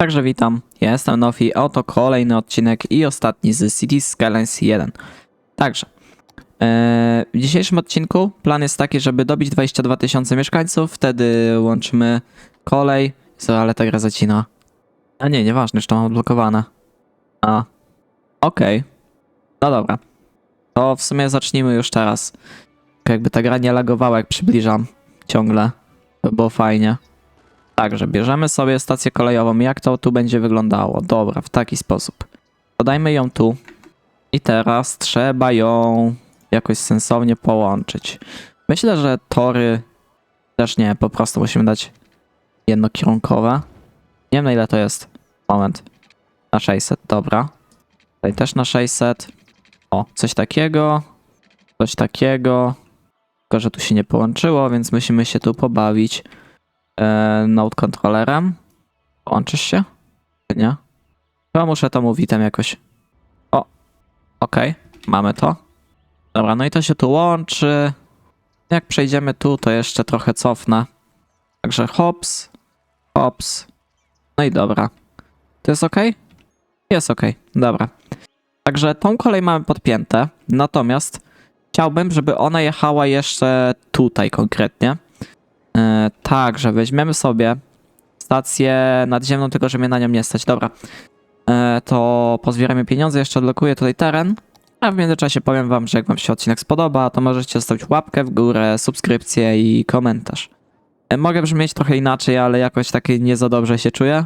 Także witam, jestem Nofi, oto kolejny odcinek i ostatni z Cities Skylines 1. Także, e, w dzisiejszym odcinku plan jest taki, żeby dobić 22 tysiące mieszkańców, wtedy łączymy kolej, co, ale ta gra zacina. A nie, nieważne, już to mam odblokowane. A, okej. No dobra. To w sumie zacznijmy już teraz. Jakby ta gra nie lagowała, jak przybliżam ciągle. To było fajnie. Także bierzemy sobie stację kolejową. Jak to tu będzie wyglądało? Dobra, w taki sposób. Podajmy ją tu. I teraz trzeba ją jakoś sensownie połączyć. Myślę, że tory też nie, po prostu musimy dać jednokierunkowe. Nie wiem na ile to jest. Moment. Na 600, dobra. Tutaj też na 600. O, coś takiego. Coś takiego. Tylko, że tu się nie połączyło, więc musimy się tu pobawić e, node controllerem. Połączysz się? Nie. Chyba muszę to mówić tam jakoś. O, okej, mamy to. Dobra, no i to się tu łączy. Jak przejdziemy tu, to jeszcze trochę cofnę. Także hops, hops. No i dobra. To jest ok? Jest ok, dobra. Także tą kolej mamy podpięte, natomiast chciałbym, żeby ona jechała jeszcze tutaj konkretnie. E, Także weźmiemy sobie stację nadziemną, tylko że mnie na nią nie stać. Dobra. E, To pozbieramy pieniądze, jeszcze odlokuję tutaj teren. A w międzyczasie powiem wam, że jak wam się odcinek spodoba, to możecie zostawić łapkę w górę, subskrypcję i komentarz. E, Mogę brzmieć trochę inaczej, ale jakoś tak nie za dobrze się czuję,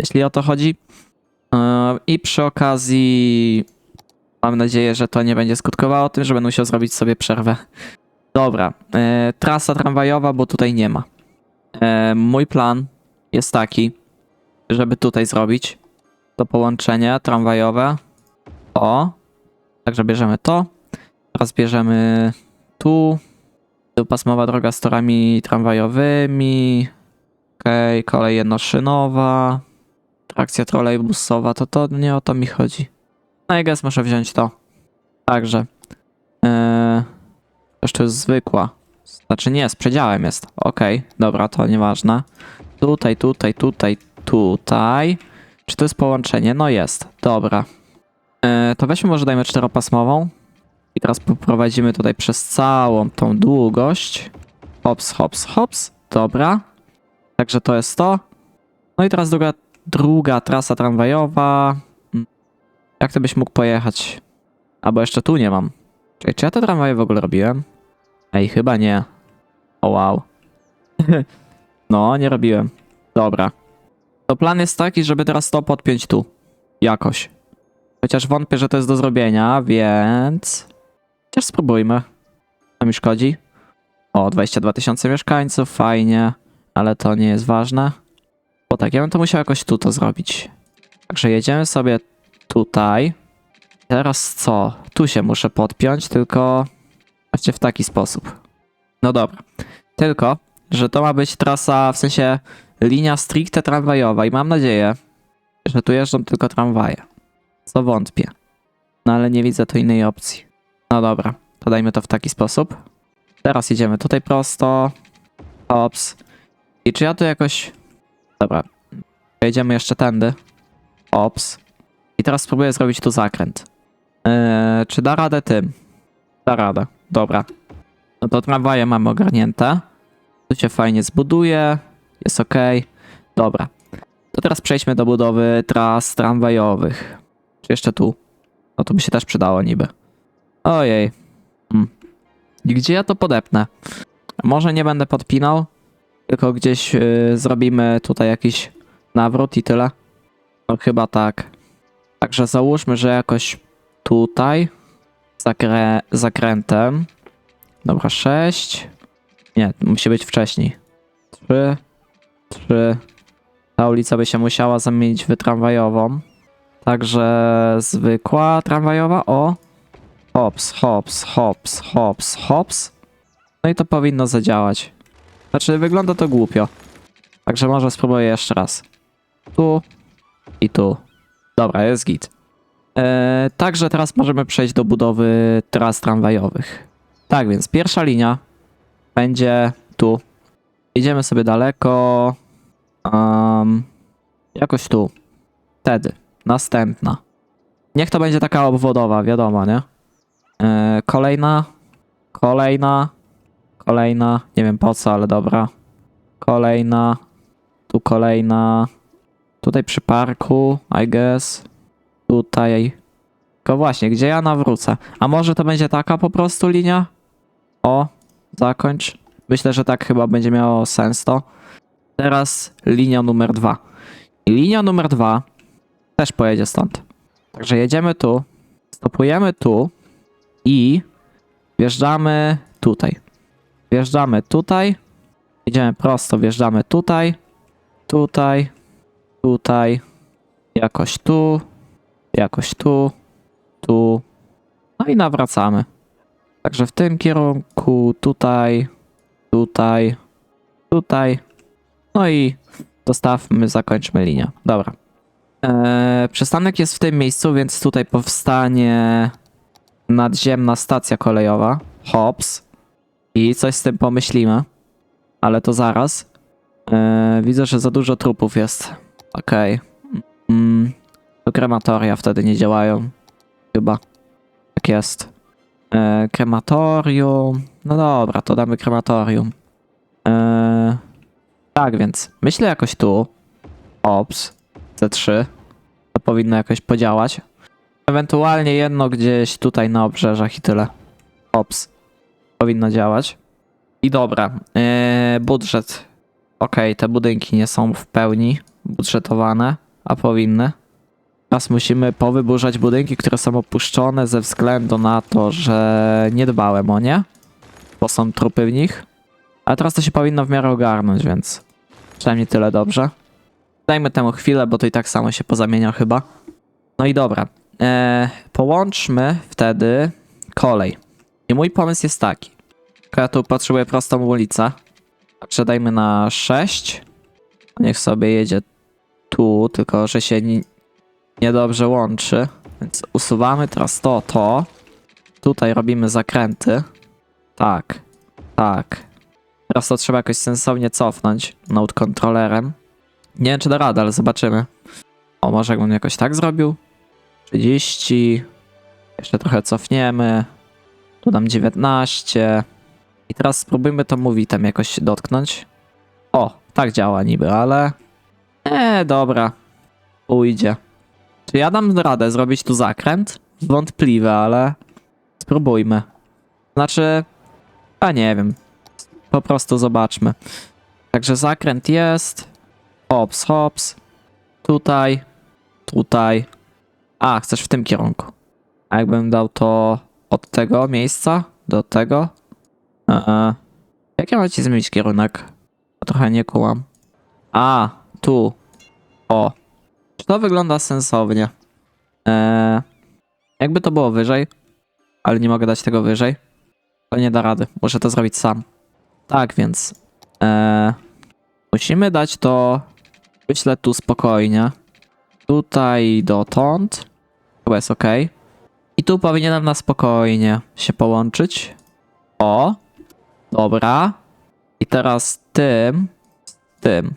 jeśli o to chodzi. I przy okazji mam nadzieję, że to nie będzie skutkowało tym, że będę musiał zrobić sobie przerwę. Dobra, e, trasa tramwajowa, bo tutaj nie ma. E, mój plan jest taki, żeby tutaj zrobić to połączenie tramwajowe. O, także bierzemy to. Teraz bierzemy tu. Pasmowa droga z torami tramwajowymi. Okej, kolej jednoszynowa. Trakcja trolejbusowa, to to nie o to mi chodzi. No i guess muszę wziąć to. Także. Eee, Też to jest zwykła. Znaczy nie, z przedziałem jest. Okej, dobra, to nieważne. Tutaj, tutaj, tutaj, tutaj. Czy to jest połączenie? No jest. Dobra. E, to weźmy może dajmy czteropasmową. I teraz poprowadzimy tutaj przez całą tą długość. Hops, hops, hops. Dobra. Także to jest to. No i teraz druga, druga trasa tramwajowa. Jak to byś mógł pojechać? Albo jeszcze tu nie mam. Czyli czy ja te tramwaje w ogóle robiłem? Ej, chyba nie. O wow. no, nie robiłem. Dobra. To plan jest taki, żeby teraz to podpiąć tu. Jakoś. Chociaż wątpię, że to jest do zrobienia, więc... Chociaż spróbujmy. Co mi szkodzi? O, 22 tysiące mieszkańców, fajnie. Ale to nie jest ważne. Bo tak, ja bym to musiał jakoś tu to zrobić. Także jedziemy sobie tutaj. Teraz co? Tu się muszę podpiąć, tylko właśnie w taki sposób. No dobra. Tylko, że to ma być trasa, w sensie linia stricte tramwajowa i mam nadzieję, że tu jeżdżą tylko tramwaje. Co wątpię. No ale nie widzę tu innej opcji. No dobra, to dajmy to w taki sposób. Teraz jedziemy tutaj prosto. Hops. I czy ja tu jakoś... Dobra. Jedziemy jeszcze tędy. Ops. I teraz spróbuję zrobić tu zakręt. Eee, czy da radę tym? Da radę. Dobra. No to tramwaje mamy ogarnięte. Tu się fajnie zbuduje. Jest ok. Dobra. To teraz przejdźmy do budowy tras tramwajowych. Czy jeszcze tu? No to by się też przydało niby. Ojej. Hmm. Gdzie ja to podepnę? Może nie będę podpinał, tylko gdzieś yy, zrobimy tutaj jakiś nawrót i tyle. No chyba tak. Także załóżmy, że jakoś tutaj zakrę zakrętem. Dobra, 6. Nie, musi być wcześniej. 3. 3. Ta ulica by się musiała zamienić w tramwajową. Także zwykła tramwajowa. O. Hops, hops, hops, hops, hops. No i to powinno zadziałać. Znaczy, wygląda to głupio. Także może spróbuję jeszcze raz. Tu i tu. Dobra, jest git. Eee, także teraz możemy przejść do budowy tras tramwajowych. Tak więc pierwsza linia będzie tu. Idziemy sobie daleko. Um, Jakoś tu. Wtedy. Następna. Niech to będzie taka obwodowa, wiadomo, nie? E, kolejna. Kolejna. Kolejna. Nie wiem po co, ale dobra. Kolejna. Tu kolejna. Tutaj przy parku, I guess. Tutaj. Tylko właśnie, gdzie ja nawrócę? A może to będzie taka po prostu linia? O, zakończ. Myślę, że tak chyba będzie miało sens to. Teraz linia numer dwa. I linia numer dwa też pojedzie stąd. Także jedziemy tu, stopujemy tu i wjeżdżamy tutaj. Wjeżdżamy tutaj, idziemy prosto, wjeżdżamy tutaj, tutaj, tutaj, jakoś tu, jakoś tu, tu, no i nawracamy. Także w tym kierunku, tutaj, tutaj, tutaj, no i dostawmy, zakończmy linię. Dobra. Eee, przystanek jest w tym miejscu, więc tutaj powstanie nadziemna stacja kolejowa. Hops. I coś z tym pomyślimy. Ale to zaraz. Eee, widzę, że za dużo trupów jest. Okej. Mm, to krematoria wtedy nie działają. Chyba. Tak jest. Eee, krematorium. No dobra, to damy krematorium. Eee, tak więc, myślę jakoś tu. Ops. C3. To powinno jakoś podziałać. Ewentualnie jedno gdzieś tutaj na obrzeżach i tyle. Ops. Powinno działać. I dobra. Eee, budżet. Okej, te budynki nie są w pełni budżetowane, a powinny. Teraz musimy powyburzać budynki, które są opuszczone ze względu na to, że nie dbałem o nie, bo są trupy w nich. Ale teraz to się powinno w miarę ogarnąć, więc przynajmniej tyle dobrze. Dajmy temu chwilę, bo to i tak samo się pozamienia chyba. No i dobra. E, połączmy wtedy kolej. I mój pomysł jest taki. Ja tu potrzebuję prostą ulicę. Także dajmy na 6. Niech sobie jedzie tu, tylko że się niedobrze łączy. Więc usuwamy teraz to, to. Tutaj robimy zakręty. Tak, tak. Teraz to trzeba jakoś sensownie cofnąć node kontrolerem. Nie wiem, czy da radę, ale zobaczymy. O, może jakbym jakoś tak zrobił? 30. Jeszcze trochę cofniemy. Tu dam 19. I teraz spróbujmy to movitem jakoś dotknąć. O, tak działa niby, ale... Eee, dobra. Ujdzie. Czy ja dam radę zrobić tu zakręt? Wątpliwe, ale... Spróbujmy. Znaczy... A nie wiem. Po prostu zobaczmy. Także zakręt jest. Hops, hops. Tutaj. Tutaj. A, chcesz w tym kierunku. A jakbym dał to od tego miejsca do tego? Eee. Jak ja mam ci zmienić kierunek? Trochę nie kułam. A, tu. O. To wygląda sensownie? Eee. Jakby to było wyżej, ale nie mogę dać tego wyżej. To nie da rady. Muszę to zrobić sam. Tak więc. Eee. Musimy dać to. Myślę tu spokojnie. Tutaj dotąd. Chyba jest ok. I tu powinienem na spokojnie się połączyć. O. Dobra. I teraz tym. Z tym.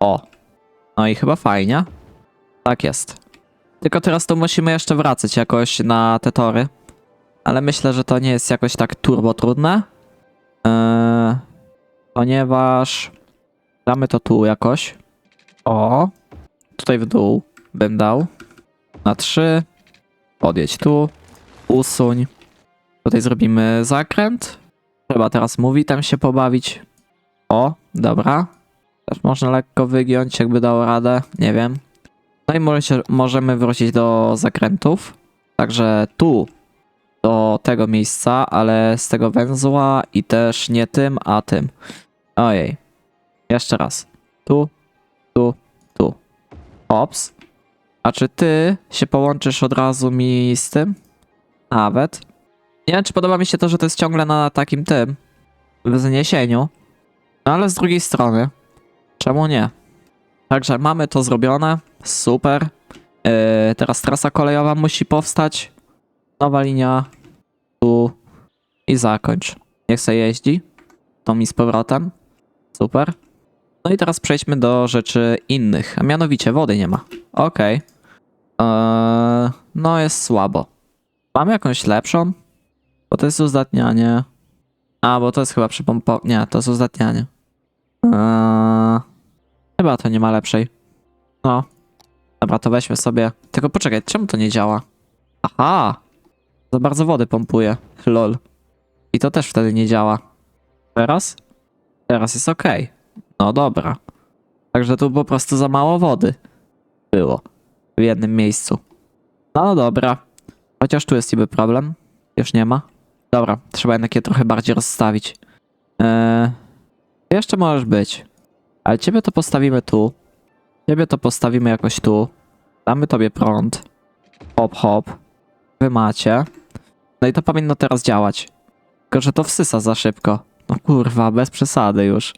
O. No i chyba fajnie. Tak jest. Tylko teraz tu musimy jeszcze wracać jakoś na te tory. Ale myślę, że to nie jest jakoś tak turbo trudne. Eee, ponieważ damy to tu jakoś. O. Tutaj w dół bym dał. Na 3. Podjedź tu. Usuń. Tutaj zrobimy zakręt. Trzeba teraz mówi tam się pobawić. O, dobra. Też można lekko wygiąć, jakby dało radę. Nie wiem. No i może możemy wrócić do zakrętów. Także tu do tego miejsca, ale z tego węzła i też nie tym, a tym. Ojej. Jeszcze raz. Tu, tu, tu. Ops. A czy ty się połączysz od razu mi z tym? Nawet. Nie wiem, czy podoba mi się to, że to jest ciągle na takim tym wzniesieniu. No ale z drugiej strony, czemu nie? Także mamy to zrobione. Super. Yy, teraz trasa kolejowa musi powstać. Nowa linia. Tu. I zakończ. Niech se jeździ. To mi z powrotem. Super. No i teraz przejdźmy do rzeczy innych, a mianowicie wody nie ma. Okej. Eee, no jest słabo. Mamy jakąś lepszą? Bo to jest uzdatnianie. A, bo to jest chyba przypompo... Nie, to jest uzdatnianie. Eee, chyba to nie ma lepszej. No. Dobra, to weźmy sobie. Tylko poczekaj, czemu to nie działa? Aha! Za bardzo wody pompuje. Lol. I to też wtedy nie działa. Teraz? Teraz jest ok. No dobra. Także tu po prostu za mało wody było w jednym miejscu. No dobra. Chociaż tu jest niby problem. Już nie ma. Dobra, trzeba jednak je trochę bardziej rozstawić. Eee, jeszcze możesz być. Ale ciebie to postawimy tu. Ciebie to postawimy jakoś tu. Damy tobie prąd. Hop, hop. Wy macie. No i to powinno teraz działać. Tylko, że to wsysa za szybko. No kurwa, bez przesady już.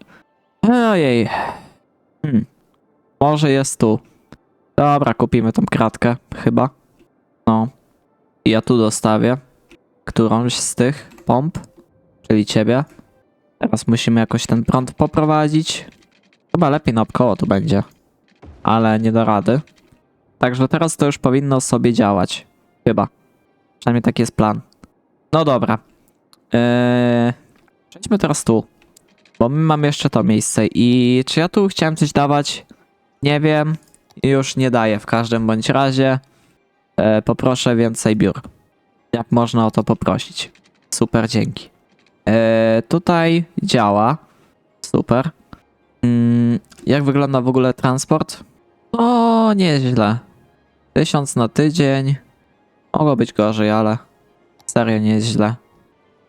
Ojej. Hmm. Może jest tu. Dobra, kupimy tą kratkę, chyba. No. I ja tu dostawię którąś z tych pomp, czyli ciebie. Teraz musimy jakoś ten prąd poprowadzić. Chyba lepiej naokoło tu będzie, ale nie da rady. Także teraz to już powinno sobie działać. Chyba. Przynajmniej taki jest plan. No dobra. Eee, przejdźmy teraz tu. Bo my mamy jeszcze to miejsce i czy ja tu chciałem coś dawać? Nie wiem. Już nie daję w każdym bądź razie. E, poproszę więcej biur. Jak można o to poprosić. Super, dzięki. E, tutaj działa. Super. Mm, jak wygląda w ogóle transport? No, nieźle. Tysiąc na tydzień. Mogło być gorzej, ale serio nie jest źle.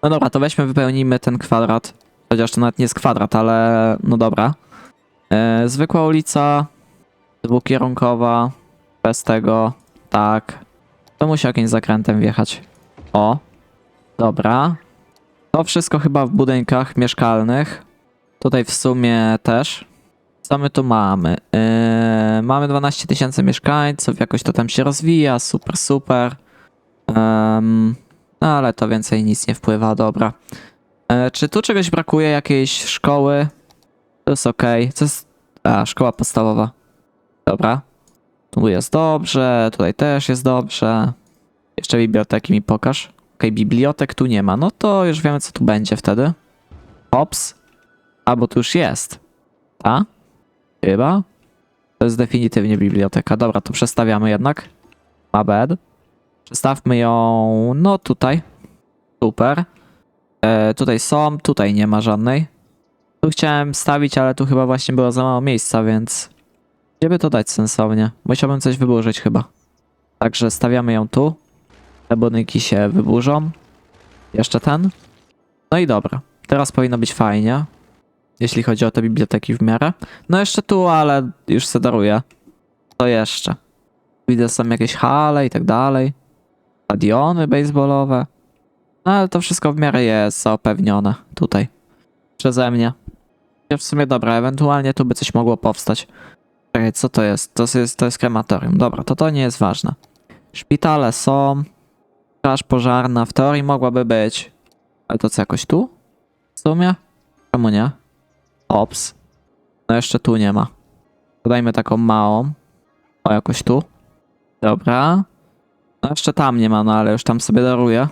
No dobra, to weźmy, wypełnijmy ten kwadrat. Chociaż to nawet nie jest kwadrat, ale no dobra. E, zwykła ulica, dwukierunkowa, bez tego, tak. To musi jakimś zakrętem wjechać. O, dobra. To wszystko chyba w budynkach mieszkalnych. Tutaj w sumie też. Co my tu mamy? Yy, mamy 12 tysięcy mieszkańców, jakoś to tam się rozwija, super, super. Em, no ale to więcej nic nie wpływa, dobra. E, czy tu czegoś brakuje? Jakiejś szkoły? To jest ok. Co jest... A, szkoła podstawowa. Dobra. Tu jest dobrze, tutaj też jest dobrze. Jeszcze biblioteki mi pokaż. Ok, bibliotek tu nie ma. No to już wiemy, co tu będzie wtedy. Hops. A, bo tu już jest. Ta? Chyba. To jest definitywnie biblioteka. Dobra, to przestawiamy jednak. My bad. Przestawmy ją, no tutaj. Super. E, tutaj są, tutaj nie ma żadnej. Tu chciałem stawić, ale tu chyba właśnie było za mało miejsca, więc... Gdzie by to dać sensownie? Musiałbym coś wyburzyć chyba. Także stawiamy ją tu. Te budynki się wyburzą. Jeszcze ten. No i dobra. Teraz powinno być fajnie. Jeśli chodzi o te biblioteki w miarę. No jeszcze tu, ale już se daruję. To jeszcze. Widzę są jakieś hale i tak dalej. Stadiony baseballowe. No ale to wszystko w miarę jest zapewnione tutaj. Przeze mnie. W sumie dobra, ewentualnie tu by coś mogło powstać. Czekaj, co to jest? To jest, to jest krematorium. Dobra, to to nie jest ważne. Szpitale są. Straż pożarna w teorii mogłaby być. Ale to co, jakoś tu? W sumie? Czemu nie? Ops. No jeszcze tu nie ma. Dodajmy taką małą. O, jakoś tu. Dobra. No jeszcze tam nie ma, no ale już tam sobie daruję.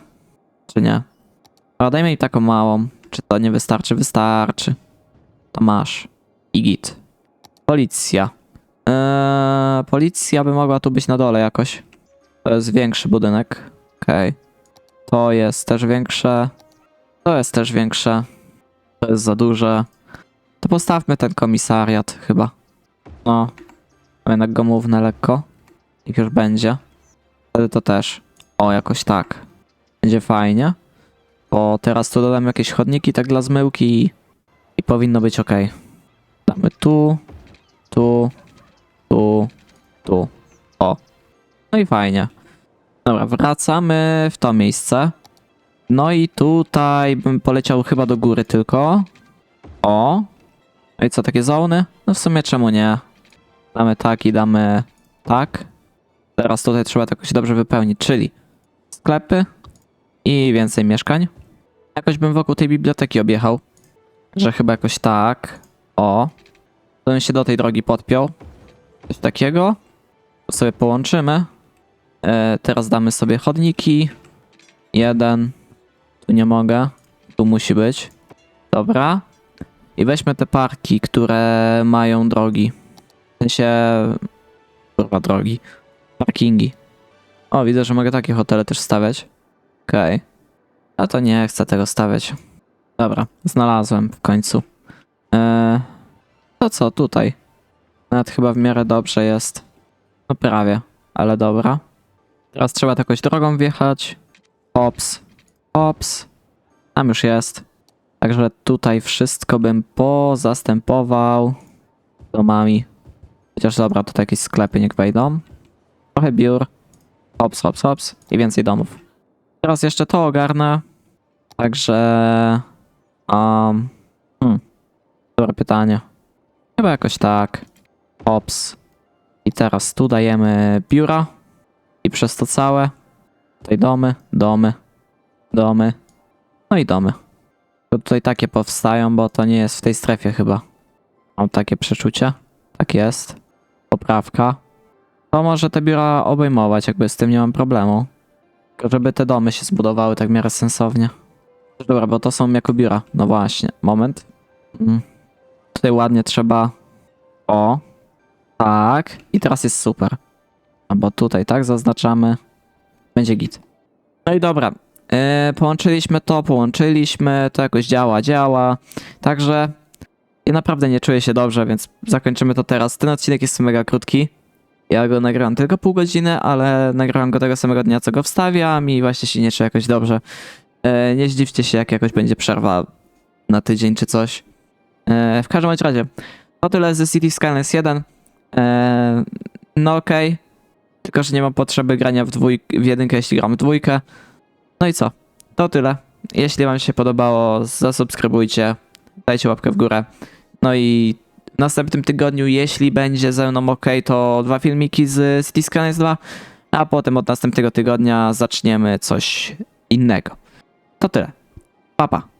Czy nie? A dajmy taką małą. Czy to nie wystarczy? Wystarczy. To masz. I git. Policja. Eee, policja by mogła tu być na dole jakoś. To jest większy budynek. Okej. To jest też większe. To jest też większe. To jest za duże. To postawmy ten komisariat chyba. No. Jednak go mównę lekko. Niech już będzie. Wtedy to też. O, jakoś tak. Będzie fajnie. Bo teraz tu dodam jakieś chodniki tak dla zmyłki i, i powinno być ok. Damy tu, tu, tu, tu. O. No i fajnie. Dobra, wracamy w to miejsce. No i tutaj bym poleciał chyba do góry tylko. O. No i co, takie zony? No w sumie czemu nie? Damy tak i damy tak. Teraz tutaj trzeba to jakoś dobrze wypełnić, czyli sklepy i więcej mieszkań. Jakoś bym wokół tej biblioteki objechał. Że chyba jakoś tak. O. To bym się do tej drogi podpiął. Coś takiego. To sobie połączymy. E, teraz damy sobie chodniki. Jeden. Tu nie mogę. Tu musi być. Dobra. I weźmy te parki, które mają drogi. W sensie... Kurwa, drogi. Parkingi. O, widzę, że mogę takie hotele też stawiać. Okej. A to nie chcę tego stawiać. Dobra, znalazłem w końcu. Eee, to co, tutaj? Nawet chyba w miarę dobrze jest. No prawie, ale dobra. Teraz trzeba to jakąś drogą wjechać. Hops, hops. Tam już jest. Także tutaj wszystko bym pozastępował domami. Chociaż dobra, tutaj jakieś sklepy niech wejdą. Trochę biur. Hops, hops, hops. I więcej domów. Teraz jeszcze to ogarnę. Także... Um, hmm. Dobre pytanie. Chyba jakoś tak. Hops. I teraz tu dajemy biura. I przez to całe. Tutaj domy, domy, domy. No i domy. To tutaj takie powstają, bo to nie jest w tej strefie chyba. Mam takie przeczucie. Tak jest. Poprawka. To może te biura obejmować, jakby z tym nie mam problemu. Tylko żeby te domy się zbudowały tak w miarę sensownie. Dobra, bo to są jako biura. No właśnie, moment. Mm. Tutaj ładnie trzeba. O. Tak. I teraz jest super. No bo tutaj tak zaznaczamy. Będzie git. No i dobra. Yy, połączyliśmy to, połączyliśmy. To jakoś działa, działa. Także ja naprawdę nie czuję się dobrze, więc zakończymy to teraz. Ten odcinek jest mega krótki. Ja go nagrałem tylko pół godziny, ale nagrałem go tego samego dnia, co go wstawiam i właśnie się nie czuję jakoś dobrze. E, nie zdziwcie się, jak jakoś będzie przerwa na tydzień czy coś. E, w każdym razie, to tyle ze City Skylines 1. E, no okej, tylko że nie mam potrzeby grania w, dwój- w jedynkę, jeśli gram w dwójkę. No i co? To tyle. Jeśli wam się podobało, zasubskrybujcie, dajcie łapkę w górę. No i w następnym tygodniu, jeśli będzie ze mną ok, to dwa filmiki z City Skylines 2, a potem od następnego tygodnia zaczniemy coś innego. To tyle. Pa, pa.